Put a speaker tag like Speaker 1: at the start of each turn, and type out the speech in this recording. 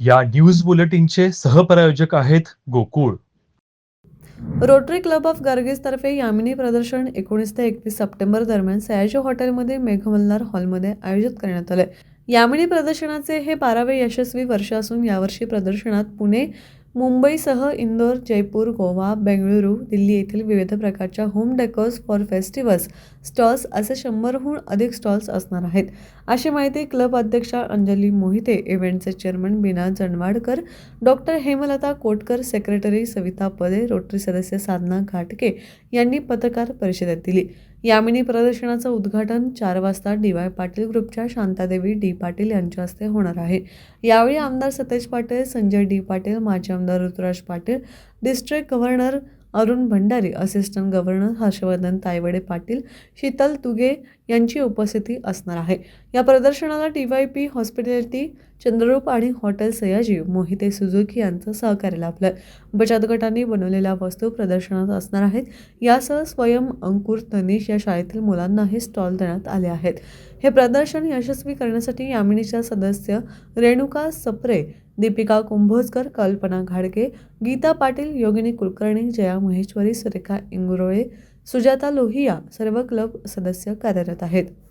Speaker 1: या न्यूज बुलेटिनचे सहप्रायोजक आहेत गोकुळ.
Speaker 2: रोटरी क्लब ऑफ गार्गीजतर्फे यामिनी प्रदर्शन एकोणीस ते एकवीस सप्टेंबर दरम्यान सयाजी हॉटेलमध्ये मेघमल्हार हॉलमध्ये आयोजित करण्यात आले यामिनी प्रदर्शनाचे हे बारावे यशस्वी वर्ष असून यावर्षी प्रदर्शनात पुणे मुंबईसह इंदोर जयपूर गोवा बेंगळुरू दिल्ली येथील विविध प्रकारच्या home decors for festivals stalls असे शंभरहून अधिक स्टॉल्स असणार आहेत. अशी माहिती क्लब अध्यक्षा Anjali Mohite इव्हेंटचे chairman Bina Janwadkar doctor Hemlata Kotkar secretary Savita Pade rotary सदस्य साधना घाटके यांनी पत्रकार परिषदेत दिली. यामिनी प्रदर्शनाचं उद्घाटन चार वाजता डी वाय पाटील ग्रुपच्या शांतादेवी डी पाटील यांच्या हस्ते होणार आहे. यावेळी आमदार सतेज पाटील संजय डी पाटील माजी आमदार Ruturaj Patil district governor Arun Bhandari assistant governor Harshvardhan Taywade Patil Sheetal Tuge यांची उपस्थिती असणार आहे. या प्रदर्शनाला T Y P hospitality Chandrarup आणि हॉटेल सयाजी मोहिते सुझुकी यांचं सहकार्य लाभलं. बचत गटांनी बनवलेल्या वस्तू प्रदर्शनात असणार आहेत. यासह स्वयं अंकुर तनिष या शाळेतील मुलांनाही स्टॉल देण्यात आले आहेत. हे प्रदर्शन यशस्वी करण्यासाठी यामिनीच्या सदस्य रेणुका सप्रे दीपिका कुंभोजकर कल्पना घाडगे गीता पाटील योगिनी कुलकर्णी जया महेश्वरी सुरेखा इंगुरोळे सुजाता लोहिया सर्व क्लब सदस्य कार्यरत आहेत.